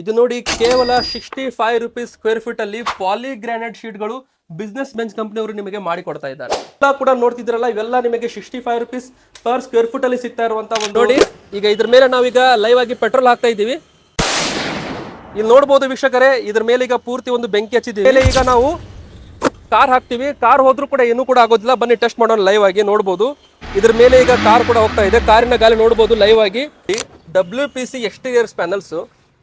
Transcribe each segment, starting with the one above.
ಇದು ನೋಡಿ ಕೇವಲ sixty five rupees square feet ಅಲ್ಲಿ ಪಾಲಿ ಗ್ರಾನೈಟ್ ಶೀಟ್ಗಳು ಬಿಸ್ನೆಸ್ ಬೆಂಚ್ ಕಂಪನಿಯವರು ನಿಮಗೆ ಮಾಡಿಕೊಡ್ತಾ ಇದ್ದಾರೆ. ಎಲ್ಲ ಕೂಡ ನೋಡ್ತಿದ್ರಲ್ಲ ಇವೆಲ್ಲ ನಿಮಗೆ sixty five rupees per square feet ಅಲ್ಲಿ ಸಿಗ್ತಾ ಇರುವಂತ ಒಂದು ನೋಡಿ ಈಗ ಇದ್ರ ಮೇಲೆ ನಾವೀಗ ಲೈವ್ ಆಗಿ ಪೆಟ್ರೋಲ್ ಹಾಕ್ತಾ ಇದ್ದೀವಿ. ಇಲ್ಲಿ ನೋಡ್ಬೋದು ವೀಕ್ಷಕರೇ ಇದ್ರ ಮೇಲೆ ಈಗ ಪೂರ್ತಿ ಒಂದು ಬೆಂಕಿ ಹಚ್ಚಿದ್ದೀವಿ. ಮೇಲೆ ಈಗ ನಾವು ಕಾರ್ ಹಾಕ್ತಿವಿ. ಕಾರ್ ಹೋದ್ರು ಕೂಡ ಏನು ಕೂಡ ಆಗೋದಿಲ್ಲ. ಬನ್ನಿ ಟೆಸ್ಟ್ ಮಾಡೋಣ ಲೈವ್ ಆಗಿ ನೋಡ್ಬೋದು. ಇದ್ರ ಮೇಲೆ ಈಗ ಕಾರ್ ಕೂಡ ಹೋಗ್ತಾ ಇದೆ. ಕಾರಿನ ಗಾಲಿ ನೋಡ್ಬೋದು ಲೈವ್ ಆಗಿ. W P C exteriors panels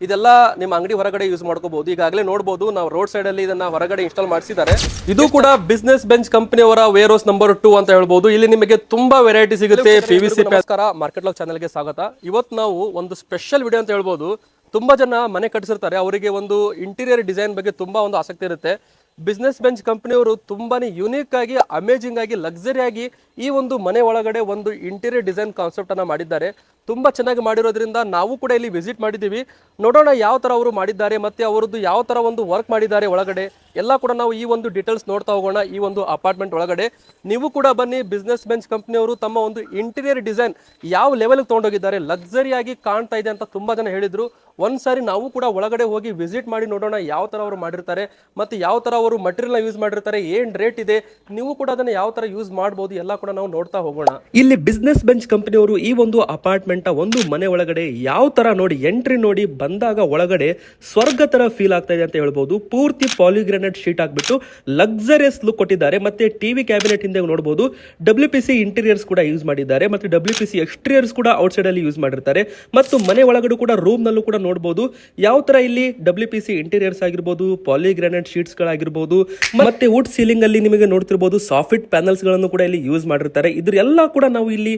ಇದೆಲ್ಲ ನಿಮ್ಮ ಅಂಗಡಿ ಹೊರಗಡೆ ಯೂಸ್ ಮಾಡ್ಕೋಬಹುದು. ಈಗಾಗಲೇ ನೋಡಬಹುದು ನಾವು ರೋಡ್ ಸೈಡ್ ಅಲ್ಲಿ ಇದನ್ನ ಹೊರಗಡೆ ಇನ್ಸ್ಟಾಲ್ ಮಾಡಿಸಿದ್ದಾರೆ. ಇದು ಕೂಡ ಬಿಸ್ನೆಸ್ ಬೆಂಚ್ ಕಂಪನಿಯವರ ವೇರ್ ಹೌಸ್ ನಂಬರ್ ಟೂ ಅಂತ ಹೇಳ್ಬಹುದು ಇಲ್ಲಿ ನಿಮಗೆ ತುಂಬಾ ವೆರೈಟಿ ಸಿಗುತ್ತೆ. P V C market log ಚಾನಲ್ಗೆ ಸ್ವಾಗತ. ಇವತ್ತು ನಾವು ಒಂದು ಸ್ಪೆಷಲ್ ವಿಡಿಯೋ ಅಂತ ಹೇಳ್ಬಹುದು ತುಂಬಾ ಜನ ಮನೆ ಕಟ್ಟಿಸಿರ್ತಾರೆ. ಅವರಿಗೆ ಒಂದು ಇಂಟೀರಿಯರ್ ಡಿಸೈನ್ ಬಗ್ಗೆ ತುಂಬಾ ಒಂದು ಆಸಕ್ತಿ ಇರುತ್ತೆ. ಬಿಸ್ನೆಸ್ ಬೆಂಚ್ ಕಂಪನಿಯವರು ತುಂಬಾನೇ ಯುನೀಕ್ ಆಗಿ ಅಮೇಜಿಂಗ್ ಆಗಿ ಲಕ್ಸರಿ ಆಗಿ ಈ ಒಂದು ಮನೆ ಒಳಗಡೆ ಒಂದು ಇಂಟೀರಿಯರ್ ಡಿಸೈನ್ ಕಾನ್ಸೆಪ್ಟ್ ಅನ್ನ ಮಾಡಿದ್ದಾರೆ. ತುಂಬಾ ಚೆನ್ನಾಗಿ ಮಾಡಿರೋದ್ರಿಂದ ನಾವು ಕೂಡ ಇಲ್ಲಿ ವಿಸಿಟ್ ಮಾಡಿದ್ದೀವಿ. ನೋಡೋಣ ಯಾವ ತರ ಅವರು ಮಾಡಿದ್ದಾರೆ, ಮತ್ತೆ ಅವರದ್ದು ಯಾವ ತರ ಒಂದು ವರ್ಕ್ ಮಾಡಿದ್ದಾರೆ ಒಳಗಡೆ. ಎಲ್ಲ ಕೂಡ ನಾವು ಈ ಒಂದು ಡೀಟೇಲ್ಸ್ ನೋಡ್ತಾ ಹೋಗೋಣ ಈ ಒಂದು ಅಪಾರ್ಟ್ಮೆಂಟ್ ಒಳಗಡೆ. ನೀವು ಕೂಡ ಬನ್ನಿ ಬಿಸ್ನೆಸ್ ಬೆಂಚ್ ಕಂಪನಿಯವರು ತಮ್ಮ ಒಂದು ಇಂಟೀರಿಯರ್ ಡಿಸೈನ್ ಯಾವ ಲೆವೆಲ್ಗೆ ತೊಗೊಂಡೋಗಿದ್ದಾರೆ ಲಕ್ಸರಿಯಾಗಿ ಕಾಣ್ತಾ ಇದೆ ಅಂತ ತುಂಬಾ ಜನ ಹೇಳಿದ್ರು. ಒಂದ್ಸಾರಿ ನಾವು ಕೂಡ ಒಳಗಡೆ ಹೋಗಿ ವಿಸಿಟ್ ಮಾಡಿ ನೋಡೋಣ ಯಾವ ತರ ಅವರು ಮಾಡಿರ್ತಾರೆ, ಮತ್ತೆ ಯಾವ ತರ ಅವರು ಮಟೀರಿಯಲ್ನ ಯೂಸ್ ಮಾಡಿರ್ತಾರೆ, ಏನ್ ರೇಟ್ ಇದೆ. ನೀವು ಕೂಡ ಅದನ್ನ ಯಾವ ತರ ಯೂಸ್ ಮಾಡಬಹುದು ಎಲ್ಲ ಕೂಡ ನಾವು ನೋಡ್ತಾ ಹೋಗೋಣ. ಇಲ್ಲಿ ಬಿಸ್ನೆಸ್ ಬೆಂಚ್ ಕಂಪ್ನಿಯವರು ಈ ಒಂದು ಅಪಾರ್ಟ್ಮೆಂಟ್ ಒಂದು ಮನೆ ಒಳಗಡೆ ಯಾವ ತರ ನೋಡಿ ಎಂಟ್ರಿ ನೋಡಿ ಬಂದಾಗ ಒಳಗಡೆ ಸ್ವರ್ಗ ತರ ಫೀಲ್ ಆಗ್ತಾ ಇದೆ ಅಂತ ಹೇಳ್ಬೋದು. ಪೂರ್ತಿ ಪಾಲಿಗ್ರಾನೆಟ್ ಶೀಟ್ ಹಾಕ್ಬಿಟ್ಟು ಲಕ್ಸರಿಯಸ್ ಲುಕ್ ಕೊಟ್ಟಿದ್ದಾರೆ. ಮತ್ತೆ ಟಿವಿ ಕ್ಯಾಬಿನೆಟ್ ಹಿಂದೆ ನೋಡಬಹುದು ಡಬ್ಲ್ಯೂ ಪಿ ಸಿ ಇಂಟೀರಿಯರ್ಸ್ ಕೂಡ ಯೂಸ್ ಮಾಡಿದ್ದಾರೆ. ಮತ್ತೆ ಡಬ್ಲ್ಯೂ ಪಿ ಸಿ ಎಕ್ಸ್ಟೀರಿಯರ್ಸ್ ಕೂಡ ಔಟ್ಸೈಡ್ ಅಲ್ಲಿ ಯೂಸ್ ಮಾಡಿರ್ತಾರೆ. ಮತ್ತು ಮನೆ ಒಳಗಡೆ ಕೂಡ ರೂಮ್ ನಲ್ಲೂ ಕೂಡ ನೋಡಬಹುದು ಯಾವ ತರ ಇಲ್ಲಿ ಡಬ್ಲ್ಯೂ ಪಿ ಸಿ ಇಂಟೀರಿಯರ್ಸ್ ಆಗಿರ್ಬೋದು, ಪಾಲಿಗ್ರಾನೆಟ್ ಶೀಟ್ಸ್ ಗಳಾಗಿರ್ಬೋದು, ಮತ್ತೆ ವುಡ್ ಸೀಲಿಂಗ್ ಅಲ್ಲಿ ನಿಮಗೆ ನೋಡ್ತಿರ್ಬೋದು ಸಾಫ್ಟ್ ಪ್ಯಾನಲ್ಸ್ಗಳನ್ನು ಕೂಡ ಇಲ್ಲಿ ಯೂಸ್ ಮಾಡಿರ್ತಾರೆ. ಇದ್ರೆಲ್ಲ ಕೂಡ ನಾವು ಇಲ್ಲಿ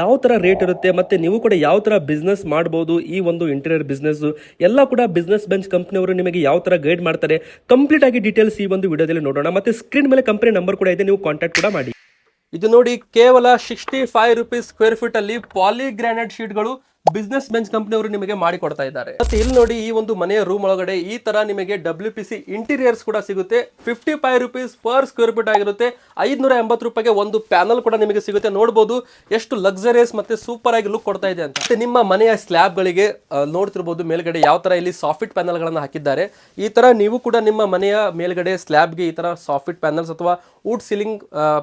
ಯಾವ ತರ ರೇಟ್ ಇರುತ್ತೆ, ಮತ್ತೆ ನೀವು ಕೂಡ ಯಾವ ಥರ ಬಿಸ್ನೆಸ್ ಮಾಡ್ಬೋದು, ಈ ಒಂದು ಇಂಟೀರಿಯರ್ ಬಿಸ್ನೆಸ್ ಎಲ್ಲ ಕೂಡ ಬಿಸ್ನೆಸ್ ಬೆಂಚ್ ಕಂಪ್ನಿಯವರು ನಿಮಗೆ ಯಾವ ಥರ ಗೈಡ್ ಮಾಡ್ತಾರೆ ಕಂಪ್ಲೀಟ್ ಆಗಿ ಡೀಟೇಲ್ಸ್ ಈ ಒಂದು ವಿಡಿಯೋದಲ್ಲಿ ನೋಡೋಣ. ಮತ್ತೆ ಸ್ಕ್ರೀನ್ ಮೇಲೆ ಕಂಪನಿ ನಂಬರ್ ಕೂಡ ಇದೆ, ನೀವು ಕಾಂಟ್ಯಾಕ್ಟ್ ಕೂಡ ಮಾಡಿ. ಇದು ನೋಡಿ ಕೇವಲ sixty five rupees square feet ಅಲ್ಲಿ ಪಾಲಿ ಶೀಟ್ಗಳು ಬಿಸ್ನೆಸ್ ಬೆಂಚ್ ಕಂಪನಿಯವರು ನಿಮಗೆ ಮಾಡಿ ಕೊಡ್ತಾ ಇದ್ದಾರೆ. ಮತ್ತೆ ಇಲ್ಲಿ ನೋಡಿ ಈ ಒಂದು ಮನೆಯ ರೂಮ್ ಒಳಗಡೆ ಈ ತರ ನಿಮಗೆ ಡಬ್ಲ್ಯೂ ಪಿ ಸಿ ಇಂಟೀರಿಯರ್ಸ್ ಕೂಡ ಸಿಗುತ್ತೆ. Fifty five rupees per square feet ಆಗಿರುತ್ತೆ. ಐದ್ನೂರ ಎಂಬತ್ತು ರೂಪಾಯಿಗೆ ಒಂದು ಪ್ಯಾನಲ್ ಕೂಡ ನಿಮಗೆ ಸಿಗುತ್ತೆ. ನೋಡಬಹುದು ಎಷ್ಟು ಲಕ್ಸರಿಯಸ್ ಮತ್ತೆ ಸೂಪರ್ ಆಗಿ ಲುಕ್ ಕೊಡ್ತಾ ಇದೆ ಅಂತ. ಮತ್ತೆ ನಿಮ್ಮ ಮನೆಯ ಸ್ಲ್ಯಾಬ್ ಗಳಿಗೆ ಆ, ನೋಡ್ತಿರ್ಬೋದು ಮೇಲ್ಗಡೆ ಯಾವ ತರ ಇಲ್ಲಿ ಸಾಫ್ಟ್ ಪ್ಯಾನಲ್ ಗಳನ್ನ ಹಾಕಿದ್ದಾರೆ. ಈ ತರ ನೀವು ಕೂಡ ನಿಮ್ಮ ಮನೆಯ ಮೇಲ್ಗಡೆ ಸ್ಲ್ಯಾಬ್ಗೆ ಈ ತರ ಸಾಫ್ಟ್ ಪ್ಯಾನಲ್ಸ್ ಅಥವಾ ವುಡ್ ಸೀಲಿಂಗ್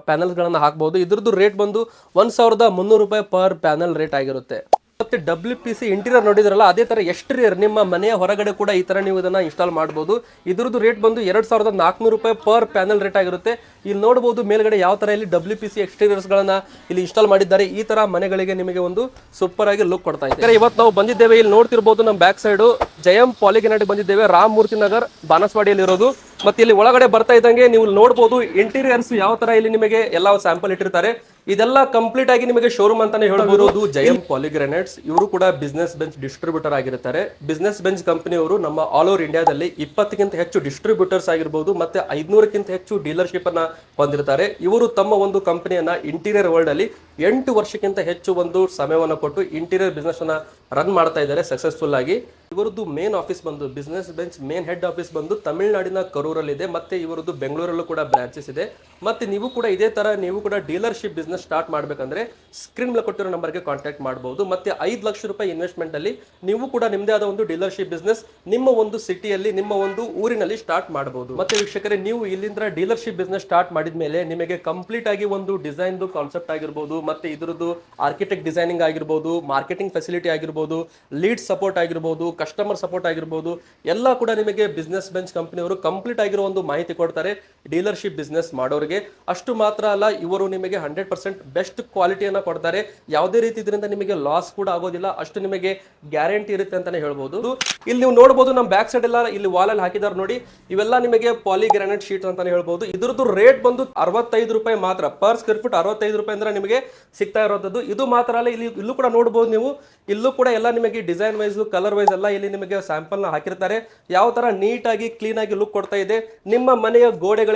ಪ್ಯಾನಲ್ಸ್ ಗಳನ್ನ ಹಾಕಬಹುದು ಇದ್ರದ್ದು ರೇಟ್ ಬಂದು ಒಂದ್ ಸಾವಿರದ ಮುನ್ನೂರು ರೂಪಾಯಿ ಪರ್ ಪ್ಯಾನಲ್ ರೇಟ್ ಆಗಿರುತ್ತೆ. ಮತ್ತೆ ಡಬ್ಲ್ಯೂ ಪಿ ಸಿ ಇಂಟೀರಿಯರ್ ನೋಡಿದ್ರಲ್ಲ, ಅದೇ ತರ ಎಕ್ಸ್ಟೀರಿಯರ್ ನಿಮ್ಮ ಮನೆಯ ಹೊರಗಡೆ ಕೂಡ ಈ ತರ ನೀವು ಇದನ್ನ ಇನ್ಸ್ಟಾಲ್ ಮಾಡಬಹುದು ಇದ್ರದ್ದು ರೇಟ್ ಬಂದು ಎರಡ್ ಸಾವಿರದ ನಾಲ್ಕುನೂರು ರೂಪಾಯಿ ಪರ್ ಪ್ಯಾನಲ್ ರೇಟ್ ಆಗಿರುತ್ತೆ. ಇಲ್ಲಿ ನೋಡಬಹುದು ಮೇಲ್ಗಡೆ ಯಾವ ತರ ಇಲ್ಲಿ ಡಬ್ಲ್ಯೂ ಪಿ ಸಿ ಎಕ್ಸ್ಟೀರಿಯರ್ಸ್ ಗಳನ್ನ ಇಲ್ಲಿ ಇನ್ಸ್ಟಾಲ್ ಮಾಡಿದ್ದಾರೆ. ಈ ತರ ಮನೆಗಳಿಗೆ ನಿಮಗೆ ಒಂದು ಸೂಪರ್ ಆಗಿ ಲುಕ್ ಕೊಡ್ತಾ ಇದೆ. ಇವತ್ತು ನಾವು ಬಂದಿದ್ದೇವೆ, ಇಲ್ಲಿ ನೋಡ್ತಿರ್ಬೋದು ನಮ್ಮ ಬ್ಯಾಕ್ ಸೈಡ್ ಜಯಂ ಪಾಲಿಗೆನಾಟ್ ಬಂದಿದ್ದೇವೆ ರಾಮ್ ಮೂರ್ತಿ ನಗರ್, ಬಾನಸವಾಡಿಯಲ್ಲಿ ಇರೋದು. ಮತ್ತೆ ಇಲ್ಲಿ ಒಳಗಡೆ ಬರ್ತಾ ಇದ್ದಂಗೆ ನೀವು ನೋಡಬಹುದು ಇಂಟೀರಿಯರ್ಸ್ ಯಾವ ತರ ಇಲ್ಲಿ ನಿಮಗೆ ಎಲ್ಲ ಸ್ಯಾಂಪಲ್ ಇಟ್ಟಿರ್ತಾರೆ. ಇದೆಲ್ಲ ಕಂಪ್ಲೀಟ್ ಆಗಿ ನಿಮಗೆ ಶೋರೂಮ್ ಅಂತಾನೆ ಹೇಳಬಹುದು ಜಯಂ ಪಾಲಿಗ್ರೆನೆಟ್ಸ್ ಇವರು ಕೂಡ ಬಿಸ್ನೆಸ್ ಬೆಂಚ್ ಡಿಸ್ಟ್ರಿಬ್ಯೂಟರ್ ಆಗಿರ್ತಾರೆ. ಬಿಸ್ನೆಸ್ ಬೆಂಚ್ ಕಂಪನಿಯವರು ನಮ್ಮ ಆಲ್ ಓವರ್ ಇಂಡಿಯಾದಲ್ಲಿ ಇಪ್ಪತ್ತಕ್ಕಿಂತ ಹೆಚ್ಚು ಡಿಸ್ಟ್ರಿಬ್ಯೂಟರ್ಸ್ ಆಗಿರ್ಬೋದು ಮತ್ತೆ ಐದ್ನೂರಕ್ಕಿಂತ ಹೆಚ್ಚು ಡೀಲರ್ಶಿಪ್ ಅನ್ನ ಹೊಂದಿರ್ತಾರೆ. ಇವರು ತಮ್ಮ ಒಂದು ಕಂಪನಿಯನ್ನ ಇಂಟೀರಿಯರ್ ವರ್ಲ್ಡ್ ಅಲ್ಲಿ ಎಂಟು ವರ್ಷಕ್ಕಿಂತ ಹೆಚ್ಚು ಒಂದು ಸಮಯವನ್ನು ಕೊಟ್ಟು ಇಂಟೀರಿಯರ್ ಬಿಸ್ನೆಸ್ ಅನ್ನ ರನ್ ಮಾಡ್ತಾ ಇದ್ದಾರೆ ಸಕ್ಸಸ್ಫುಲ್ ಆಗಿ. ಇವರದ್ದು ಮೇನ್ ಆಫೀಸ್ ಬಂದು business bench main head office ಬಂದು ತಮಿಳುನಾಡಿನ ಕರೂರಲ್ಲಿದೆ. ಮತ್ತೆ ಇವರದ್ದು ಬೆಂಗಳೂರಲ್ಲೂ ಕೂಡ ಬ್ರಾಂಚಸ್ ಇದೆ. ಮತ್ತೆ ನೀವು ಕೂಡ ಇದೇ ತರ ನೀವು ಕೂಡ ಡೀಲರ್ಶಿಪ್ ಬಿಸ್ನೆಸ್ ಸ್ಟಾರ್ಟ್ ಮಾಡಬೇಕಂದ್ರೆ ಸ್ಕ್ರೀನ್ ಮೇಲೆ ಕೊಟ್ಟಿರೋ ನಂಬರ್ಗೆ ಕಾಂಟ್ಯಾಕ್ಟ್ ಮಾಡಬಹುದು ಮತ್ತೆ ಐದು ಲಕ್ಷ ರೂಪಾಯಿ ಇನ್ವೆಸ್ಟ್ಮೆಂಟ್ ಅಲ್ಲಿ ನೀವು ಕೂಡ ನಿಮ್ಮದೇ ಆದ ಒಂದು ಡೀಲರ್ಶಿಪ್ ಬಿಸ್ನೆಸ್ ನಿಮ್ಮ ಒಂದು ಸಿಟಿಯಲ್ಲಿ ನಿಮ್ಮ ಒಂದು ಊರಿನಲ್ಲಿ ಸ್ಟಾರ್ಟ್ ಮಾಡಬಹುದು ಮತ್ತೆ ವೀಕ್ಷಕರೇ, ನೀವು ಇಲ್ಲಿಂದ ಡೀಲರ್ಶಿಪ್ ಬಿಸ್ನೆಸ್ ಸ್ಟಾರ್ಟ್ ಮಾಡಿದ ಮೇಲೆ ನಿಮಗೆ ಕಂಪ್ಲೀಟ್ ಆಗಿ ಒಂದು ಡಿಸೈನ್ ಕಾನ್ಸೆಪ್ಟ್ ಆಗಿರ್ಬೋದು. ಮತ್ತೆ ಇದರದ್ದು ಆರ್ಕಿಟೆಕ್ಟ್ ಡಿಸೈನಿಂಗ್ ಆಗಿರ್ಬೋದು ಮಾರ್ಕೆಟಿಂಗ್ ಫೆಸಿಲಿಟಿ ಆಗಿರ್ಬೋದು ಲೀಡ್ ಸಪೋರ್ಟ್ ಆಗಿರ್ಬೋದು ಕಸ್ಟಮರ್ ಸಪೋರ್ಟ್ ಆಗಿರ್ಬೋದು ಎಲ್ಲ ಕೂಡ ನಿಮಗೆ ಬಿಸ್ನೆಸ್ ಬೆಂಚ್ ಕಂಪ್ನಿಯವರು ಕಂಪ್ಲೀಟ್ ಆಗಿರೋ ಒಂದು ಮಾಹಿತಿ ಕೊಡ್ತಾರೆ. ಡೀಲರ್ಶಿಪ್ ಬಿಸ್ನೆಸ್ ಮಾಡೋರಿಗೆ ಅಷ್ಟು ಮಾತ್ರ ಅಲ್ಲ, ಇವರು ನಿಮಗೆ ಹಂಡ್ರೆಡ್ ಪರ್ಸೆಂಟ್ ಬೆಸ್ಟ್ ಕ್ವಾಲಿಟಿಯನ್ನು ಕೊಡ್ತಾರೆ. ಯಾವುದೇ ರೀತಿ ಇದರಿಂದ ನಿಮಗೆ ಲಾಸ್ ಕೂಡ ಆಗೋದಿಲ್ಲ, ಅಷ್ಟು ನಿಮಗೆ ಗ್ಯಾರಂಟಿ ಇರುತ್ತೆ ಅಂತಾನೆ ಹೇಳ್ಬೋದು. ಇಲ್ಲಿ ನೀವು ನೋಡಬಹುದು ನಮ್ಮ ಬ್ಯಾಕ್ ಸೈಡ್ ಎಲ್ಲ ಇಲ್ಲಿ ವಾಲಲ್ಲಿ ಹಾಕಿದಾರೆ ನೋಡಿ. ಇವೆಲ್ಲ ನಿಮಗೆ ಪಾಲಿಗ್ರಾನೈಟ್ ಶೀಟ್ ಅಂತಾನೆ ಹೇಳ್ಬೋದು. ಇದ್ರದ್ದು ರೇಟ್ ಬಂದು ಅರವತ್ತೈದು ರೂಪಾಯಿ ಮಾತ್ರ. ಪರ್ ಸ್ಕ್ವೇರ್ ಫೀಟ್ ಅರವತ್ತೈದು ರೂಪಾಯಿ ಅಂದ್ರೆ ನಿಮಗೆ ಸಿಗ್ತಾ ಇರೋದ್ದು ಇದು ಮಾತ್ರ ಅಲ್ಲ, ಇಲ್ಲಿ ಇಲ್ಲೂ ಕೂಡ ನೋಡಬಹುದು ನೀವು. ಇಲ್ಲೂ ಕೂಡ ಎಲ್ಲ ನಿಮಗೆ ಡಿಸೈನ್ ವೈಸ್, ಕಲರ್ ವೈಸ್ ಎಲ್ಲ ಇಲ್ಲಿ ನಿಮಗೆ ಸ್ಯಾಂಪಲ್ನ ಹಾಕಿರ್ತಾರೆ. ಯಾವ ತರ ನೀಟಾಗಿ ಕ್ಲೀನ್ ಆಗಿ ಲುಕ್ ಕೊಡ್ತಾ ಇದೆ. ನಿಮ್ಮ ಮನೆಯ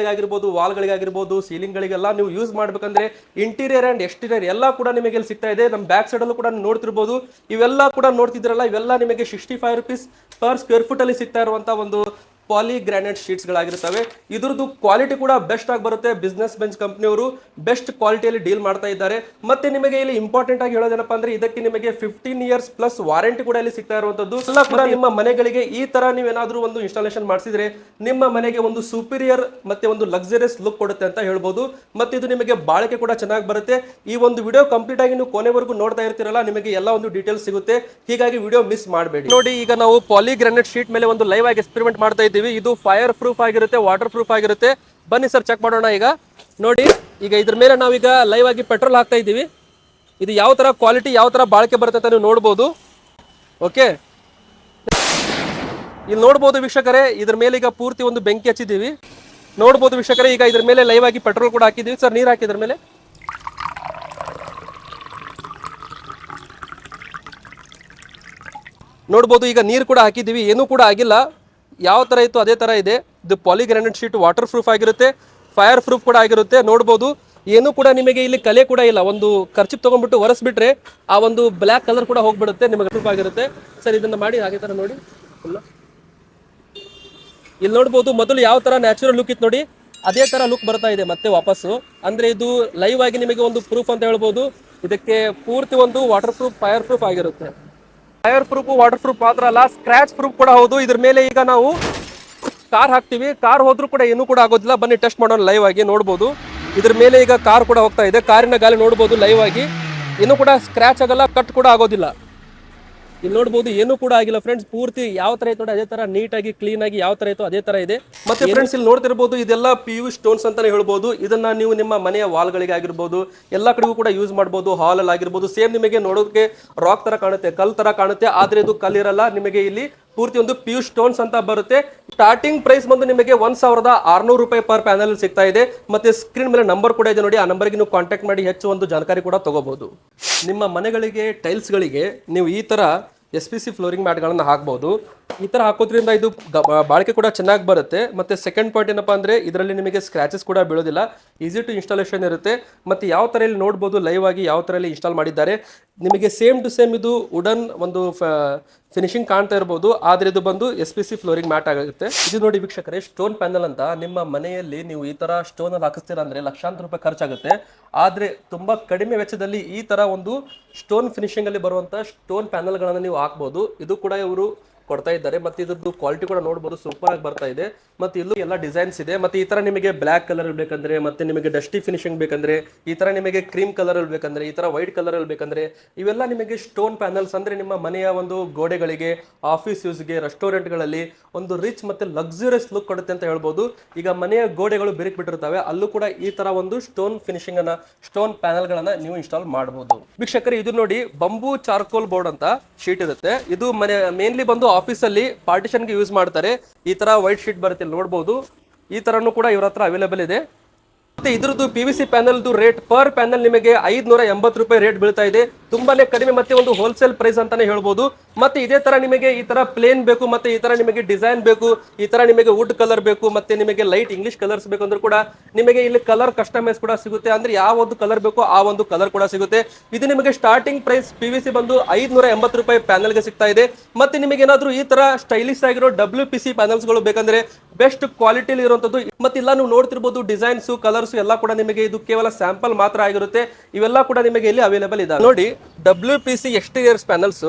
ಗೋಡೆಗಳಿಗಾಗಿರ್ಬೋದು ವಾಲ್ಗಳಿಗಾಗಿರ್ಬೋದು ಸೀಲಿಂಗ್ ಗಳಿಗೆಲ್ಲ ನೀವು ಯೂಸ್ ಮಾಡ್ಬೇಕಂದ್ರೆ ಇಂಟೀರಿಯರ್ ಅಂಡ್ ಎಕ್ಸ್ಟೀರಿಯರ್ ಎಲ್ಲ ಕೂಡ ನಿಮಗೆ ಇಲ್ಲಿ ಸಿಗ್ತಾ ಇದೆ. ನಮ್ಮ ಬ್ಯಾಕ್ ಸೈಡಲ್ಲೂ ಕೂಡ ನೋಡ್ತಿರ್ಬೋದು. ಇವೆಲ್ಲ ಕೂಡ ನೋಡ್ತಿದ್ರಲ್ಲ ಇವೆಲ್ಲ ನಿಮಗೆ sixty five rupees per square foot ಅಲ್ಲಿ ಸಿಗ್ತಾ ಇರುವಂತಹ ಒಂದು ಪಾಲಿ ಗ್ರಾನೈಟ್ ಶೀಟ್ಸ್ ಗಳಾಗಿರ್ತವೆ ಇದ್ರದ್ದು ಕ್ವಾಲಿಟಿ ಕೂಡ ಬೆಸ್ಟ್ ಆಗಿ ಬರುತ್ತೆ. ಬಿಸ್ನೆಸ್ ಬೆಂಚ್ ಕಂಪ್ನಿಯವರು ಬೆಸ್ಟ್ ಕ್ವಾಲಿಟಿಯಲ್ಲಿ ಡೀಲ್ ಮಾಡ್ತಾ ಇದ್ದಾರೆ. ಮತ್ತೆ ನಿಮಗೆ ಇಲ್ಲಿ ಇಂಪಾರ್ಟೆಂಟ್ ಆಗಿ ಹೇಳೋದೇನಪ್ಪ ಅಂದ್ರೆ ಇದಕ್ಕೆ ನಿಮಗೆ ಫಿಫ್ಟೀನ್ ಇಯರ್ಸ್ ಪ್ಲಸ್ ವಾರಂಟಿ ಕೂಡ ಇಲ್ಲಿ ಸಿಗ್ತಾ ಇರುವಂತದ್ದು ಎಲ್ಲ ಕೂಡ ನಿಮ್ಮ ಮನೆಗಳಿಗೆ ಈ ತರ ನೀವೇನಾದ್ರೂ ಒಂದು ಇನ್ಸ್ಟಾಲೇಷನ್ ಮಾಡಿಸಿದ್ರೆ ನಿಮ್ಮ ಮನೆಗೆ ಒಂದು ಸೂಪೀರಿಯರ್ ಮತ್ತೆ ಒಂದು ಲಕ್ಸರಿಯಸ್ ಲುಕ್ ಕೊಡುತ್ತೆ ಅಂತ ಹೇಳ್ಬೋದು. ಮತ್ತೆ ಇದು ನಿಮಗೆ ಬಾಳಿಕೆ ಕೂಡ ಚೆನ್ನಾಗಿ ಬರುತ್ತೆ. ಈ ಒಂದು ವಿಡಿಯೋ ಕಂಪ್ಲೀಟ್ ಆಗಿ ನೀವು ಕೊನೆವರೆಗೂ ನೋಡ್ತಾ ಇರ್ತೀರಲ್ಲ ನಿಮಗೆ ಎಲ್ಲ ಒಂದು ಡೀಟೇಲ್ಸ್ ಸಿಗುತ್ತೆ. ಹೀಗಾಗಿ ವಿಡಿಯೋ ಮಿಸ್ ಮಾಡಬೇಡಿ. ನೋಡಿ ಈಗ ನಾವು ಪಾಲಿ ಗ್ರಾನೈಟ್ ಶೀಟ್ ಮೇಲೆ ಒಂದು ಲೈವ್ ಆಗಿ ಎಕ್ಸ್ಪೆರಿಮೆಂಟ್ ಮಾಡ್ತಾ ಇದ್ದೀವಿ. ಇದು ಫೈರ್ ಪ್ರೂಫ್ ಆಗಿರುತ್ತೆ ವಾಟರ್ ಪ್ರೂಫ್ ಆಗಿರುತ್ತೆ. ಬನ್ನಿ ಸರ್ ಚೆಕ್ ಮಾಡೋಣ ಈಗ. ನೋಡಿ, ಈಗ ಇದ್ರ ಮೇಲೆ ನಾವೀಗ ಲೈವ್ ಆಗಿ ಪೆಟ್ರೋಲ್ ಹಾಕ್ತಾ ಇದ್ದೀವಿ. ಇದು ಯಾವ ತರ ಕ್ವಾಲಿಟಿ ಯಾವ ತರ ಬಾಳಿಕೆ ಬರುತ್ತೆ ಅಂತ ನೀವು ನೋಡ್ಬೋದು. ಓಕೆ ಇಲ್ಲಿ ನೋಡ್ಬೋದು ವೀಕ್ಷಕರೇ, ಇದ್ರ ಮೇಲೆ ಈಗ ಪೂರ್ತಿ ಒಂದು ಬೆಂಕಿ ಹಚ್ಚಿದ್ದೀವಿ. ನೋಡ್ಬೋದು ವೀಕ್ಷಕರೇ, ಈಗ ಇದ್ರ ಮೇಲೆ ಲೈವ್ ಆಗಿ ಪೆಟ್ರೋಲ್ ಕೂಡ ಹಾಕಿದ್ದೀವಿ. ಸರ್, ನೀರು ಹಾಕಿದ್ರ ಮೇಲೆ. ನೋಡ್ಬೋದು, ಈಗ ನೀರು ಕೂಡ ಹಾಕಿದ್ದೀವಿ. ಏನೂ ಕೂಡ ಆಗಿಲ್ಲ. ಯಾವ ಥರ ಇತ್ತು, ಅದೇ ಥರ ಇದೆ. ಇದು ಪಾಲಿಗ್ರಾನೈಟ್ ಶೀಟ್ ವಾಟರ್ ಪ್ರೂಫ್ ಆಗಿರುತ್ತೆ ಫೈರ್ ಪ್ರೂಫ್ ಕೂಡ ಆಗಿರುತ್ತೆ, ನೋಡ್ಬೋದು. ಏನೂ ಕೂಡ ನಿಮಗೆ ಇಲ್ಲಿ ಕಲೆ ಕೂಡ ಇಲ್ಲ. ಒಂದು ಖರ್ಚು ತೊಗೊಂಡ್ಬಿಟ್ಟು ಒರೆಸ್ಬಿಟ್ರೆ ಆ ಒಂದು ಬ್ಲ್ಯಾಕ್ ಕಲರ್ ಕೂಡ ಹೋಗ್ಬಿಡುತ್ತೆ, ನಿಮಗೆ ಪ್ರೂಫ್ ಆಗಿರುತ್ತೆ. ಸರ್, ಇದನ್ನು ಮಾಡಿ ಹಾಗೆ ಥರ ನೋಡಿ. ಇಲ್ಲಿ ನೋಡ್ಬೋದು, ಮೊದಲು ಯಾವ ಥರ ನ್ಯಾಚುರಲ್ ಲುಕ್ ಇತ್ತು ನೋಡಿ. ಅದೇ ಥರ ಲುಕ್ ಬರ್ತಾ ಇದೆ ಮತ್ತೆ ವಾಪಸ್ಸು. ಅಂದರೆ ಇದು ಲೈವ್ ಆಗಿ ನಿಮಗೆ ಒಂದು ಪ್ರೂಫ್ ಅಂತ ಹೇಳ್ಬೋದು. ಇದಕ್ಕೆ ಪೂರ್ತಿ ಒಂದು ವಾಟರ್ ಪ್ರೂಫ್ ಫೈರ್ ಪ್ರೂಫ್ ಆಗಿರುತ್ತೆ. ಫೈರ್ ಪ್ರೂಫ್, ವಾಟರ್ ಪ್ರೂಫ್ ಮಾತ್ರ ಅಲ್ಲ ಸ್ಕ್ರಾಚ್ ಪ್ರೂಫ್ ಕೂಡ ಹೌದು. ಇದ್ರ ಮೇಲೆ ಈಗ ನಾವು ಕಾರ್ ಹಾಕ್ತಿವಿ. ಕಾರ್ ಹೋದ್ರೂ ಕೂಡ ಏನು ಕೂಡ ಆಗೋದಿಲ್ಲ. ಬನ್ನಿ ಟೆಸ್ಟ್ ಮಾಡೋಣ ಲೈವ್ ಆಗಿ ನೋಡ್ಬೋದು. ಇದ್ರ ಮೇಲೆ ಈಗ ಕಾರ್ ಕೂಡ ಹೋಗ್ತಾ ಇದೆ. ಕಾರಿನ ಗಾಲಿ ನೋಡ್ಬೋದು ಲೈವ್ ಆಗಿ. ಏನು ಕೂಡ ಸ್ಕ್ರಾಚ್ ಆಗಲ್ಲ ಕಟ್ ಕೂಡ ಆಗೋದಿಲ್ಲ. ಇಲ್ಲಿ ನೋಡಬಹುದು ಏನು ಕೂಡ ಆಗಿಲ್ಲ ಫ್ರೆಂಡ್ಸ್ ಪೂರ್ತಿ ಯಾವ ತರ ಇತ್ತು ಅದೇ ತರ ನೀಟಾಗಿ ಕ್ಲೀನ್ ಆಗಿ ಯಾವ ತರ ಇತ್ತು ಅದೇ ತರ ಇದೆ. ಮತ್ತೆ ಫ್ರೆಂಡ್ಸ್ ಇಲ್ಲಿ ನೋಡ್ತಿರ್ಬೋದು ಇದೆಲ್ಲ ಪಿ ಯು ಸ್ಟೋನ್ಸ್ ಅಂತಾನೆ ಹೇಳ್ಬೋದು. ಇದನ್ನ ನೀವು ನಿಮ್ಮ ಮನೆಯ ವಾಲ್ಗಳಿಗೆ ಆಗಿರ್ಬೋದು ಎಲ್ಲ ಕಡೆಗೂ ಕೂಡ ಯೂಸ್ ಮಾಡಬಹುದು ಹಾಲ್ ಅಲ್ಲಿ ಆಗಿರ್ಬೋದು. ಸೇಮ್ ನಿಮಗೆ ನೋಡೋದಕ್ಕೆ ರಾಕ್ ತರ ಕಾಣುತ್ತೆ ಕಲ್ ತರ ಕಾಣುತ್ತೆ. ಆದ್ರೆ ಇದು ಕಲ್ ಇರಲ್ಲ. ನಿಮಗೆ ಇಲ್ಲಿ ಪೂರ್ತಿ ಒಂದು ಪಿ ಯು ಸ್ಟೋನ್ಸ್ ಅಂತ ಬರುತ್ತೆ. ಸ್ಟಾರ್ಟಿಂಗ್ ಪ್ರೈಸ್ ಬಂದು ನಿಮಗೆ ಒಂದ್ ಸಾವಿರದ ಆರ್ನೂರು ರೂಪಾಯಿ ಪರ್ ಪ್ಯಾನಲ್ ಸಿಗ್ತಾ ಇದೆ. ಮತ್ತೆ ಸ್ಕ್ರೀನ್ ಮೇಲೆ ನಂಬರ್ ಕೂಡ ಇದೆ ನೋಡಿ. ಆ ನಂಬರ್ಗೆ ನೀವು ಕಾಂಟ್ಯಾಕ್ಟ್ ಮಾಡಿ ಹೆಚ್ಚು ಒಂದು ಜಾಣಕಾರಿ ಕೂಡ ತಗೋಬಹುದು ನಿಮ್ಮ ಮನೆಗಳಿಗೆ ಟೈಲ್ಸ್ಗಳಿಗೆ ನೀವು ಈ ತರ ಎಸ್ ಪಿ ಸಿ ಫ್ಲೋರಿಂಗ್ ಮ್ಯಾಟ್ಗಳನ್ನು ಹಾಕ್ಬೋದು. ಈ ಥರ ಹಾಕೋದ್ರಿಂದ ಇದು ಬಾಳಿಕೆ ಕೂಡ ಚೆನ್ನಾಗಿ ಬರುತ್ತೆ. ಮತ್ತು ಸೆಕೆಂಡ್ ಪಾಯಿಂಟ್ ಏನಪ್ಪ ಅಂದರೆ ಇದರಲ್ಲಿ ನಿಮಗೆ ಸ್ಕ್ರ್ಯಾಚಸ್ ಕೂಡ ಬೀಳೋದಿಲ್ಲ. ಈಸಿ ಟು ಇನ್ಸ್ಟಾಲೇಷನ್ ಇರುತ್ತೆ. ಮತ್ತು ಯಾವ ಥರ ಇಲ್ಲಿ ನೋಡ್ಬೋದು ಲೈವ್ ಆಗಿ ಯಾವ ಥರ ಇಲ್ಲಿ ಇನ್ಸ್ಟಾಲ್ ಮಾಡಿದ್ದಾರೆ. ನಿಮಗೆ ಸೇಮ್ ಟು ಸೇಮ್ ಇದು ವುಡನ್ ಒಂದು ಫಿನಿಶಿಂಗ್ ಕಾಣ್ತಾ ಇರ್ಬೋದು. ಆದರೆ ಇದು ಬಂದು S P C flooring mat ಆಗುತ್ತೆ. ಇದು ನೋಡಿ ವೀಕ್ಷಕರೇ ಸ್ಟೋನ್ ಪ್ಯಾನಲ್ ಅಂತ ನಿಮ್ಮ ಮನೆಯಲ್ಲಿ ನೀವು ಈ ಥರ ಸ್ಟೋನಲ್ಲಿ ಹಾಕಿಸ್ತೀರಾ ಅಂದ್ರೆ ಲಕ್ಷಾಂತರ ರೂಪಾಯಿ ಖರ್ಚಾಗುತ್ತೆ. ಆದರೆ ತುಂಬ ಕಡಿಮೆ ವೆಚ್ಚದಲ್ಲಿ ಈ ಥರ ಒಂದು ಸ್ಟೋನ್ ಫಿನಿಶಿಂಗಲ್ಲಿ ಬರುವಂಥ ಸ್ಟೋನ್ ಪ್ಯಾನಲ್ಗಳನ್ನು ನೀವು ಹಾಕ್ಬೋದು. ಇದು ಕೂಡ ಇವರು ಕೊಡ್ತಾ ಇದ್ದಾರೆ. ಮತ್ತೆ ಇದ್ರದ್ದು ಕ್ವಾಲಿಟಿ ಕೂಡ ನೋಡಬಹುದು ಸೂಪರ್ ಆಗಿ ಬರ್ತಾ ಇದೆ. ಮತ್ತೆ ಇಲ್ಲೂ ಎಲ್ಲ ಡಿಸೈನ್ಸ್ ಇದೆ. ಮತ್ತೆ ಈ ತರ ನಿಮಗೆ ಬ್ಲಾಕ್ ಕಲರ್ ಬೇಕಂದ್ರೆ, ಮತ್ತೆ ನಿಮಗೆ ಡಸ್ಟಿ ಫಿನಿಶಿಂಗ್ ಬೇಕಂದ್ರೆ, ಈ ತರ ನಿಮಗೆ ಕ್ರೀಮ್ ಕಲರ್ ಬೇಕಂದ್ರೆ, ಈ ತರ ವೈಟ್ ಕಲರ್ ಬೇಕಂದ್ರೆ, ಇವೆಲ್ಲ ನಿಮಗೆ ಸ್ಟೋನ್ ಪ್ಯಾನಲ್ಸ್ ಅಂದ್ರೆ ನಿಮ್ಮ ಮನೆಯ ಒಂದು ಗೋಡೆಗಳಿಗೆ ಆಫೀಸ್ ಯೂಸ್ಗೆ ರೆಸ್ಟೋರೆಂಟ್ಗಳಲ್ಲಿ ಒಂದು ರಿಚ್ ಮತ್ತೆ ಲಕ್ಸುರಿಯಸ್ ಲುಕ್ ಕೊಡುತ್ತೆ ಅಂತ ಹೇಳ್ಬೋದು. ಈಗ ಮನೆಯ ಗೋಡೆಗಳು ಬಿರುಕು ಬಿಟ್ಟಿರ್ತವೆ ಅಲ್ಲೂ ಕೂಡ ಈ ತರ ಒಂದು ಸ್ಟೋನ್ ಫಿನಿಶಿಂಗ್ ಅನ್ನ ಸ್ಟೋನ್ ಪ್ಯಾನಲ್ ಗಳನ್ನ ನೀವು ಇನ್ಸ್ಟಾಲ್ ಮಾಡಬಹುದು ವೀಕ್ಷಕರೇ, ಇದು ನೋಡಿ ಬಂಬೂ ಚಾರ್ಕೋಲ್ ಬೋರ್ಡ್ ಅಂತ ಶೀಟ್ ಇರುತ್ತೆ. ಇದು ಮನೆ ಮೇನ್ಲಿ ಬಂದು ಆಫೀಸ್ ಅಲ್ಲಿ ಪಾರ್ಟಿಷನ್ಗೆ ಯೂಸ್ ಮಾಡ್ತಾರೆ. ಈ ತರ ವೈಟ್ ಶೀಟ್ ಬರುತ್ತೆ ನೋಡಬಹುದು ನೋಡ್ಬೋದು. ಈ ತರನು ಕೂಡ ಇವ್ರ ಹತ್ರ ಅವೈಲೇಬಲ್ ಇದೆ. ಮತ್ತೆ ಇದ್ರದ್ದು ಪಿ ವಿ ಸಿ ಪ್ಯಾನಲ್ದು ರೇಟ್ ಪರ್ ಪ್ಯಾನಲ್ ನಿಮಗೆ ಐದ್ನೂರ ಎಂಬತ್ತು ರೂಪಾಯಿ ರೇಟ್ ಬೀಳ್ತಾ ಇದೆ. ತುಂಬಾನೇ ಕಡಿಮೆ ಮತ್ತೆ ಒಂದು ಹೋಲ್ಸೇಲ್ ಪ್ರೈಸ್ ಅಂತಾನೆ ಹೇಳ್ಬೋದು. ಮತ್ತೆ ಇದೇ ತರ ನಿಮಗೆ ಈ ತರ ಪ್ಲೇನ್ ಬೇಕು, ಮತ್ತೆ ಈ ತರ ನಿಮಗೆ ಡಿಸೈನ್ ಬೇಕು, ಈ ತರ ನಿಮಗೆ ವುಡ್ ಕಲರ್ ಬೇಕು, ಮತ್ತೆ ನಿಮಗೆ ಲೈಟ್ ಇಂಗ್ಲಿಷ್ ಕಲರ್ಸ್ ಬೇಕು ಅಂದ್ರೆ ಕೂಡ ನಿಮಗೆ ಇಲ್ಲಿ ಕಲರ್ ಕಸ್ಟಮೈಸ್ ಕೂಡ ಸಿಗುತ್ತೆ. ಅಂದ್ರೆ ಯಾವ ಒಂದು ಕಲರ್ ಬೇಕು ಆ ಒಂದು ಕಲರ್ ಕೂಡ ಸಿಗುತ್ತೆ. ಇದು ನಿಮಗೆ starting price P V C ಬಂದು ಐದ್ನೂರ ಎಂಬತ್ತು ರೂಪಾಯಿ ಪ್ಯಾನಲ್ಗೆ ಸಿಗ್ತಾ ಇದೆ. ಮತ್ತೆ ನಿಮಗೆ ಏನಾದರೂ ಈ ತರ ಸ್ಟೈಲಿಶ್ ಆಗಿರೋ ಡಬ್ಲ್ಯೂ ಪಿ ಸಿ ಗಳು ಬೇಕಂದ್ರೆ ಬೆಸ್ಟ್ ಕ್ವಾಲಿಟಿಲಿ ಇರುವಂತದ್ದು. ಮತ್ತೆ ಇಲ್ಲ ನೀವು ನೋಡ್ತಿರ್ಬೋದು ಡಿಸೈನ್ಸ್, ಕಲರ್ಸ್ ಎಲ್ಲ ಕೂಡ ನಿಮಗೆ ಇದು ಕೇವಲ ಸ್ಯಾಂಪಲ್ ಮಾತ್ರ ಆಗಿರುತ್ತೆ. ಇವೆಲ್ಲ ಕೂಡ ನಿಮಗೆ ಇಲ್ಲಿ ಅವೈಲೇಬಲ್ ಇದೆ ನೋಡಿ W P C exteriors panels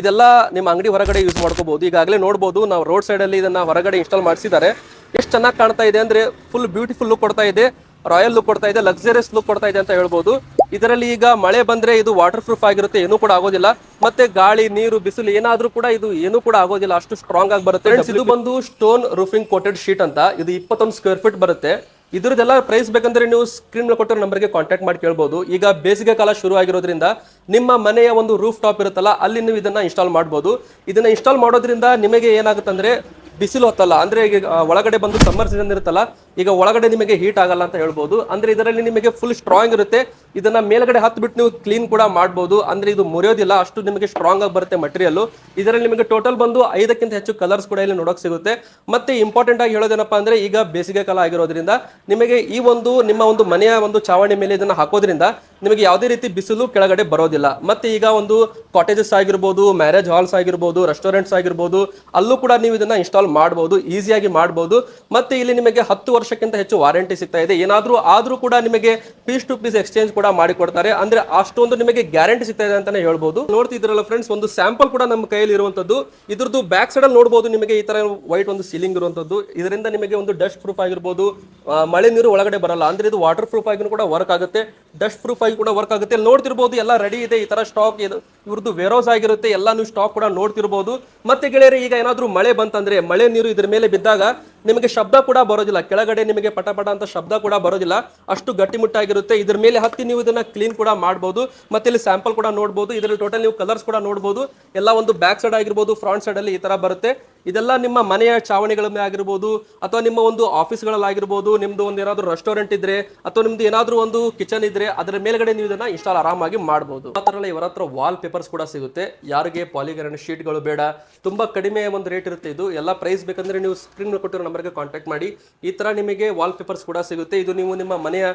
ಇದೆಲ್ಲ ನಿಮ್ಮ ಅಂಗಡಿ ಹೊರಗಡೆ ಯೂಸ್ ಮಾಡ್ಕೋಬಹುದು ಈಗಾಗಲೇ ನೋಡ್ಬೋದು, ನಾವು ರೋಡ್ ಸೈಡ್ ಅಲ್ಲಿ ಇದನ್ನ ಹೊರಗಡೆ ಇನ್ಸ್ಟಾಲ್ ಮಾಡಿಸಿದ್ದಾರೆ. ಎಷ್ಟು ಚೆನ್ನಾಗಿ ಕಾಣ್ತಾ ಇದೆ ಅಂದ್ರೆ ಫುಲ್ ಬ್ಯೂಟಿಫುಲ್ ಲುಕ್ ಕೊಡ್ತಾ ಇದೆ. ರಾಯಲ್ ಲುಕ್ ಕೊಡ್ತಾ ಇದೆ ಲಕ್ಸರಿಯಸ್ ಲುಕ್ ಕೊಡ್ತಾ ಇದೆ ಅಂತ ಹೇಳ್ಬೋದು. ಇದರಲ್ಲಿ ಈಗ ಮಳೆ ಬಂದ್ರೆ ಇದು ವಾಟರ್ ಪ್ರೂಫ್ ಆಗಿರುತ್ತೆ ಏನೂ ಕೂಡ ಆಗೋದಿಲ್ಲ. ಮತ್ತೆ ಗಾಳಿ ನೀರು ಬಿಸಿಲು ಏನಾದ್ರೂ ಕೂಡ ಇದು ಏನೂ ಕೂಡ ಆಗೋದಿಲ್ಲ ಅಷ್ಟು ಸ್ಟ್ರಾಂಗ್ ಆಗಿ ಬರುತ್ತೆ. ಇದು ಬಂದು ಸ್ಟೋನ್ ರೂಫಿಂಗ್ ಕೋಟೆಡ್ ಶೀಟ್ ಅಂತ ಇದು ಇಪ್ಪತ್ತೊಂದು ಸ್ಕ್ವೇರ್ ಫೀಟ್ ಬರುತ್ತೆ. ಇದ್ರದ್ದೆಲ್ಲ ಪ್ರೈಸ್ ಬೇಕಂದ್ರೆ ನೀವು ಸ್ಕ್ರೀನ್ ಮೇಲೆ ಕೊಟ್ಟಿರೋ ನಂಬರ್ಗೆ ಕಾಂಟ್ಯಾಕ್ಟ್ ಮಾಡಿ ಕೇಳ್ಬೋದು. ಈಗ ಬೇಸಿಗೆ ಕಾಲ ಶುರು ಆಗಿರೋದ್ರಿಂದ ನಿಮ್ಮ ಮನೆಯ ಒಂದು ರೂಫ್ ಟಾಪ್ ಇರುತ್ತಲ್ಲ ಅಲ್ಲಿ ನೀವು ಇದನ್ನ ಇನ್ಸ್ಟಾಲ್ ಮಾಡ್ಬೋದು. ಇದನ್ನ ಇನ್ಸ್ಟಾಲ್ ಮಾಡೋದ್ರಿಂದ ನಿಮಗೆ ಏನಾಗುತ್ತಂದ್ರೆ ಬಿಸಿಲು ಹೊತ್ತಲ್ಲ, ಅಂದ್ರೆ ಈಗ ಒಳಗಡೆ ಬಂದು ಸಮ್ಮರ್ ಸೀಸನ್ ಇರುತ್ತಲ್ಲ, ಈಗ ಒಳಗಡೆ ನಿಮಗೆ ಹೀಟ್ ಆಗಲ್ಲ ಅಂತ ಹೇಳ್ಬೋದು. ಅಂದ್ರೆ ಇದರಲ್ಲಿ ನಿಮಗೆ ಫುಲ್ ಸ್ಟ್ರಾಂಗ್ ಇರುತ್ತೆ. ಇದನ್ನ ಮೇಲ್ಗಡೆ ಹತ್ಬಿಟ್ಟು ನೀವು ಕ್ಲೀನ್ ಕೂಡ ಮಾಡಬಹುದು ಅಂದ್ರೆ ಇದು ಮುರಿಯೋದಿಲ್ಲ, ಅಷ್ಟು ನಿಮಗೆ ಸ್ಟ್ರಾಂಗ್ ಆಗಿ ಬರುತ್ತೆ ಮಟೀರಿಯಲ್ ಇದರಲ್ಲಿ ನಿಮಗೆ ಟೋಟಲ್ ಬಂದು ಐದಕ್ಕಿಂತ ಹೆಚ್ಚು ಕಲರ್ಸ್ ಕೂಡ ಇಲ್ಲಿ ನೋಡಕ್ ಸಿಗುತ್ತೆ. ಮತ್ತೆ ಇಂಪಾರ್ಟೆಂಟ್ ಆಗಿ ಹೇಳೋದೇನಪ್ಪ ಅಂದ್ರೆ ಈಗ ಬೇಸಿಗೆ ಕಾಲ ಆಗಿರೋದ್ರಿಂದ ನಿಮಗೆ ಈ ಒಂದು, ನಿಮ್ಮ ಒಂದು ಮನೆಯ ಒಂದು ಚಾವಣಿ ಮೇಲೆ ಇದನ್ನ ಹಾಕೋದ್ರಿಂದ ನಿಮಗೆ ಯಾವುದೇ ರೀತಿ ಬಿಸಿಲು ಕೆಳಗಡೆ ಬರೋದಿಲ್ಲ. ಮತ್ತೆ ಈಗ ಒಂದು ಕಾಟೇಜಸ್ ಆಗಿರ್ಬೋದು ಮ್ಯಾರೇಜ್ ಹಾಲ್ಸ್ ಆಗಿರ್ಬೋದು ರೆಸ್ಟೋರೆಂಟ್ಸ್ ಆಗಿರ್ಬೋದು, ಅಲ್ಲೂ ಕೂಡ ನೀವು ಇದನ್ನ ಇನ್ಸ್ಟಾಲ್ ಮಾಡಬಹುದು ಈಸಿಯಾಗಿ ಮಾಡಬಹುದು ಮತ್ತೆ ಇಲ್ಲಿ ನಿಮಗೆ ಹತ್ತು ವರ್ಷಕ್ಕಿಂತ ಹೆಚ್ಚು ವಾರಂಟಿ ಸಿಗ್ತಾ ಇದೆ. ಏನಾದರೂ ಆದ್ರೂ ಕೂಡ ನಿಮಗೆ ಪೀಸ್ ಟು ಪೀಸ್ ಎಕ್ಸ್ಚೇಂಜ್ ಕೂಡ ಮಾಡಿ ಕೊಡ್ತಾರೆ ಅಂದ್ರೆ ಅಷ್ಟೊಂದು ನಿಮಗೆ ಗ್ಯಾರಂಟಿ ಸಿಗ್ತಾ ಇದೆ ಅಂತಾನೆ ಹೇಳ್ಬೋದು. ನೋಡ್ತಿದ್ರಲ್ಲ ಫ್ರೆಂಡ್ಸ್ ಒಂದು ಸ್ಯಾಂಪಲ್ ಕೂಡ ನಮ್ಮ ಕೈಯಲ್ಲಿ ಇರುವಂತದ್ದು. ಇದ್ರದ್ದು ಬ್ಯಾಕ್ ಸೈಡ್ ಅಲ್ಲಿ ನೋಡಬಹುದು ನಿಮಗೆ ಈ ತರ ವೈಟ್ ಒಂದು ಸೀಲಿಂಗ್ ಇರುವಂತದ್ದು. ಇದರಿಂದ ನಿಮಗೆ ಒಂದು ಡಸ್ಟ್ ಪ್ರೂಫ್ ಆಗಿರ್ಬೋದು. ಮಳೆ ನೀರು ಒಳಗಡೆ ಬರಲ್ಲ. ಅಂದ್ರೆ ಇದು ವಾಟರ್ ಪ್ರೂಫ್ ಆಗಿ ಕೂಡ ವರ್ಕ್ ಆಗುತ್ತೆ. ಡಸ್ಟ್ ಪ್ರೂಫ್ ಆಗಿ ಕೂಡ ವರ್ಕ್ ಆಗುತ್ತೆ. ನೋಡ್ತಿರ್ಬೋದು ಎಲ್ಲ ರೆಡಿ ಇದೆ, ಈ ತರ ಸ್ಟಾಕ್ ಇದು. ಇವ್ರದ್ದು ವೇರೋಸ್ ಆಗಿರುತ್ತೆ ಎಲ್ಲ ನೀವು ಸ್ಟಾಕ್ ಕೂಡ ನೋಡ್ತಿರ್ಬೋದು. ಮತ್ತೆ ಗೆಳೆಯರೆ, ಈಗ ಏನಾದರೂ ಮಳೆ ಬಂತಂದ್ರೆ, ಮಳೆ ನೀರು ಇದ್ರ ಮೇಲೆ ಬಿದ್ದಾಗ ನಿಮಗೆ ಶಬ್ದ ಕೂಡ ಬರೋದಿಲ್ಲ. ಕೆಳಗಡೆ ನಿಮಗೆ ಪಟಪಟ ಪಟ ಅಂತ ಶಬ್ದ ಕೂಡ ಬರೋದಿಲ್ಲ. ಅಷ್ಟು ಗಟ್ಟಿಮುಟ್ಟಾಗಿರುತ್ತೆ. ಇದ್ರ ಮೇಲೆ ಹತ್ತಿ ನೀವು ಇದನ್ನ ಕ್ಲೀನ್ ಕೂಡ ಮಾಡ್ಬೋದು. ಮತ್ತೆ ಇಲ್ಲಿ ಸ್ಯಾಂಪಲ್ ಕೂಡ ನೋಡ್ಬೋದು. ಇದರಲ್ಲಿ ಟೋಟಲ್ ನೀವು ಕಲರ್ಸ್ ಕೂಡ ನೋಡ್ಬೋದು. ಎಲ್ಲ ಒಂದು ಬ್ಯಾಕ್ ಸೈಡ್ ಆಗಿರ್ಬೋದು ಫ್ರಂಟ್ ಸೈಡ್ ಅಲ್ಲಿ ಈ ತರ ಬರುತ್ತೆ. ಇದೆಲ್ಲ ನಿಮ್ಮ ಮನೆಯ ಚಾವಣಿಗಳ ಮೇಲೆ ಆಗಿರ್ಬೋದು, ಅಥವಾ ನಿಮ್ಮ ಒಂದು ಆಫೀಸ್ಗಳಲ್ಲಿ ನಿಮ್ಮದು ಒಂದು ಏನಾದರೂ ರೆಸ್ಟೋರೆಂಟ್ ಇದ್ರೆ, ಅಥವಾ ನಿಮ್ದು ಏನಾದರೂ ಒಂದು ಕಿಚನ್ ಇದ್ರೆ, ಅದರ ಮೇಲ್ಗಡೆ ನೀವು ಇದನ್ನು ಇನ್ಸ್ಟಾಲ್ ಆರಾಮಾಗಿ ಮಾಡಬಹುದು ಆ ಥರ ಇವರ ಹತ್ರ ವಾಲ್ ಪೇಪರ್ಸ್ ಕೂಡ ಸಿಗುತ್ತೆ. ಯಾರಿಗೆ ಪಾಲಿಗರನ್ ಶೀಟ್ಗಳು ಬೇಡ, ತುಂಬ ಕಡಿಮೆ ಒಂದು ರೇಟ್ ಇರುತ್ತೆ ಇದು. ಎಲ್ಲ ಪ್ರೈಸ್ ಬೇಕಂದ್ರೆ ನೀವು ಸ್ಕ್ರೀನ್ ಕೊಟ್ಟಿರೋ ನಂಬರ್ಗೆ ಕಾಂಟ್ಯಾಕ್ಟ್ ಮಾಡಿ. ಈ ತರ ನಿಮಗೆ ವಾಲ್ ಪೇಪರ್ಸ್ ಕೂಡ ಸಿಗುತ್ತೆ. ಇದು ನೀವು ನಿಮ್ಮ ಮನೆಯ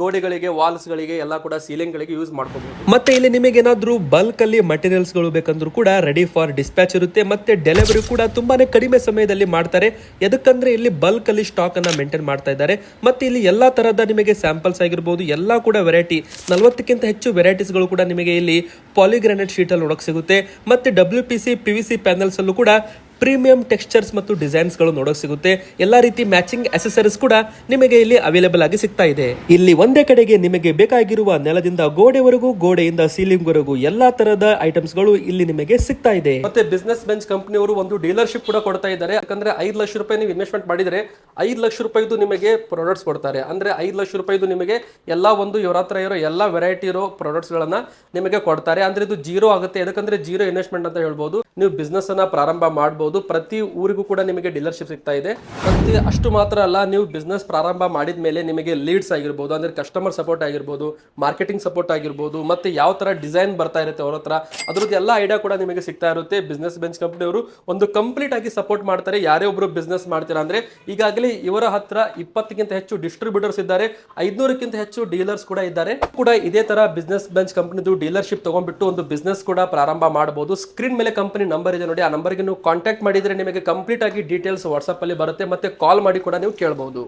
ಗೋಡೆಗಳಿಗೆ ವಾಲ್ಸ್ಗಳಿಗೆ ಎಲ್ಲ ಕೂಡ ಸೀಲಿಂಗ್ಗಳಿಗೆ ಯೂಸ್ ಮಾಡ್ಕೋಬಹುದು ಮತ್ತೆ ಇಲ್ಲಿ ನಿಮಗೆ ಏನಾದ್ರೂ ಬಲ್ಕ್ ಅಲ್ಲಿ ಮಟೀರಿಯಲ್ಸ್ಗಳು ಬೇಕಂದ್ರೂ ಕೂಡ ರೆಡಿ ಫಾರ್ ಡಿಸ್ಪ್ಯಾಚ್ ಇರುತ್ತೆ. ಮತ್ತೆ ಡೆಲಿವರಿ ಕೂಡ ತುಂಬಾನೇ ಕಡಿಮೆ ಸಮಯದಲ್ಲಿ ಮಾಡ್ತಾರೆ. ಎದಕ್ಕಂದ್ರೆ ಇಲ್ಲಿ ಬಲ್ಕ್ ಅಲ್ಲಿ ಸ್ಟಾಕ್ ಅನ್ನ ಮೇಂಟೈನ್ ಮಾಡ್ತಾ ಇದ್ದಾರೆ. ಮತ್ತೆ ಇಲ್ಲಿ ಎಲ್ಲಾ ತರಹದ ನಿಮಗೆ ಸ್ಯಾಂಪಲ್ಸ್ ಆಗಿರ್ಬೋದು, ಎಲ್ಲಾ ಕೂಡ ವೆರೈಟಿ ನಲವತ್ತಕ್ಕಿಂತ ಹೆಚ್ಚು ವೆರೈಟೀಸ್ಗಳು ಕೂಡ ನಿಮಗೆ ಇಲ್ಲಿ ಪಾಲಿಗ್ರಾನೈಟ್ ಶೀಟ್ ಅಲ್ಲಿ ನೋಡಕ್ ಸಿಗುತ್ತೆ. ಮತ್ತೆ W P C P V C panels ಅಲ್ಲೂ ಕೂಡ ಪ್ರೀಮಿಯಂ ಟೆಕ್ಸ್ಚರ್ಸ್ ಮತ್ತು ಡಿಸೈನ್ಸ್ಗಳು ನೋಡಕ್ ಸಿಗುತ್ತೆ. ಎಲ್ಲಾ ರೀತಿ ಮ್ಯಾಚಿಂಗ್ ಅಸೆಸರೀಸ್ ಕೂಡ ನಿಮಗೆ ಇಲ್ಲಿ ಅವೈಲೇಬಲ್ ಆಗಿ ಸಿಗ್ತಾ ಇದೆ. ಇಲ್ಲಿ ಒಂದೇ ಕಡೆಗೆ ನಿಮಗೆ ಬೇಕಾಗಿರುವ ನೆಲದಿಂದ ಗೋಡೆವರೆಗೂ, ಗೋಡೆಯಿಂದ ಸೀಲಿಂಗ್ ವರೆಗೂ ಎಲ್ಲಾ ತರಹದ ಐಟಮ್ಸ್ಗಳು ಇಲ್ಲಿ ನಿಮಗೆ ಸಿಗ್ತಾ ಇದೆ. ಮತ್ತೆ ಬಿಸ್ನೆಸ್ ಬೆಂಚ್ ಕಂಪನಿಯವರು ಒಂದು ಡೀಲರ್ಶಿಪ್ ಕೂಡ ಕೊಡ್ತಾ ಇದ್ದಾರೆ. ಯಾಕಂದ್ರೆ ಐದು ಲಕ್ಷ ರೂಪಾಯಿ ನೀವು ಇನ್ವೆಸ್ಟ್ಮೆಂಟ್ ಮಾಡಿದ್ರೆ ಐದು ಲಕ್ಷ ರೂಪಾಯಿದು ನಿಮಗೆ ಪ್ರಾಡಕ್ಟ್ಸ್ ಕೊಡ್ತಾರೆ. ಅಂದ್ರೆ ಐದು ಲಕ್ಷ ರೂಪಾಯಿದು ನಿಮಗೆ ಎಲ್ಲ ಒಂದು ಇವರ ಹತ್ರ ಇರೋ ಎಲ್ಲ ವೆರೈಟಿ ಇರೋ ಪ್ರಾಡಕ್ಟ್ಸ್ ಗಳನ್ನ ನಿಮಗೆ ಕೊಡ್ತಾರೆ. ಅಂದ್ರೆ ಇದು ಜೀರೋ ಆಗುತ್ತೆ. ಯಾಕಂದ್ರೆ ಜೀರೋ ಇನ್ವೆಸ್ಟ್ಮೆಂಟ್ ಅಂತ ಹೇಳ್ಬೋದು. ನೀವು ಬಿಸ್ನೆಸ್ ಅನ್ನ ಪ್ರಾರಂಭ ಮಾಡಬಹುದು ಪ್ರತಿ ಊರಿಗೂ ಕೂಡ ನಿಮಗೆ ಡೀಲರ್ಶಿಪ್ ಸಿಗ್ತಾ ಇದೆ. ಮತ್ತೆ ಅಷ್ಟು ಮಾತ್ರ ಅಲ್ಲ, ನೀವು ಬಿಸ್ನೆಸ್ ಪ್ರಾರಂಭ ಮಾಡಿದ ಮೇಲೆ ನಿಮಗೆ ಲೀಡ್ಸ್ ಆಗಿರ್ಬೋದು, ಅಂದ್ರೆ ಕಸ್ಟಮರ್ ಸಪೋರ್ಟ್ ಆಗಿರ್ಬೋದು ಮಾರ್ಕೆಟಿಂಗ್ ಸಪೋರ್ಟ್ ಆಗಿರ್ಬೋದು, ಮತ್ತೆ ಯಾವ ತರ ಡಿಸೈನ್ ಬರ್ತಾ ಇರುತ್ತೆ ಅವ್ರ ಹತ್ರ ಅದ್ರದ್ದು ಎಲ್ಲ ಐಡಿಯಾ ಕೂಡ ನಿಮಗೆ ಸಿಗ್ತಾ ಇರುತ್ತೆ. ಬಿಸ್ನೆಸ್ ಬೆಂಚ್ ಕಂಪನಿಯವರು ಒಂದು ಕಂಪ್ಲೀಟ್ ಆಗಿ ಸಪೋರ್ಟ್ ಮಾಡ್ತಾರೆ. ಯಾರೇ ಒಬ್ರು ಬಿಸ್ನೆಸ್ ಮಾಡ್ತೀರಾ ಅಂದ್ರೆ, ಈಗಾಗಲೇ ಇವರ ಹತ್ರ ಇಪ್ಪತ್ತಕ್ಕಿಂತ ಹೆಚ್ಚು ಡಿಸ್ಟ್ರಿಬ್ಯೂಟರ್ಸ್ ಇದ್ದಾರೆ. ಐದ್ನೂರಕ್ಕಿಂತ ಹೆಚ್ಚು ಡೀಲರ್ಸ್ ಕೂಡ ಇದ್ದಾರೆ. ಕೂಡ ಇದೇ ತರ ಬಿಸ್ನೆಸ್ ಬೆಂಚ್ ಕಂಪನಿದು ಡೀಲರ್ಶಿಪ್ ತಗೊಂಡ್ಬಿಟ್ಟು ಒಂದು ಬಿಸ್ನೆಸ್ ಕೂಡ ಪ್ರಾರಂಭ ಮಾಡಬಹುದು. ಸ್ಕ್ರೀನ್ ಮೇಲೆ ಕಂಪನಿ ನಂಬರ್ ಇದೆ ನೋಡಿ, ಆ ನಂಬರ್ಗೆ ನೀವು ಕಾಂಟ್ಯಾಕ್ಟ್ ಮಾಡಿದ್ರೆ ನಿಮಗೆ ಕಂಪ್ಲೀಟ್ ಆಗಿ ಡೀಟೇಲ್ಸ್ ವಾಟ್ಸಪ್ಪಲ್ಲಿ ಅಲ್ಲಿ ಬರುತ್ತೆ ಮತ್ತೆ ಕಾಲ್ ಮಾಡಿ ಕೂಡ ನೀವು ಕೇಳಬಹುದು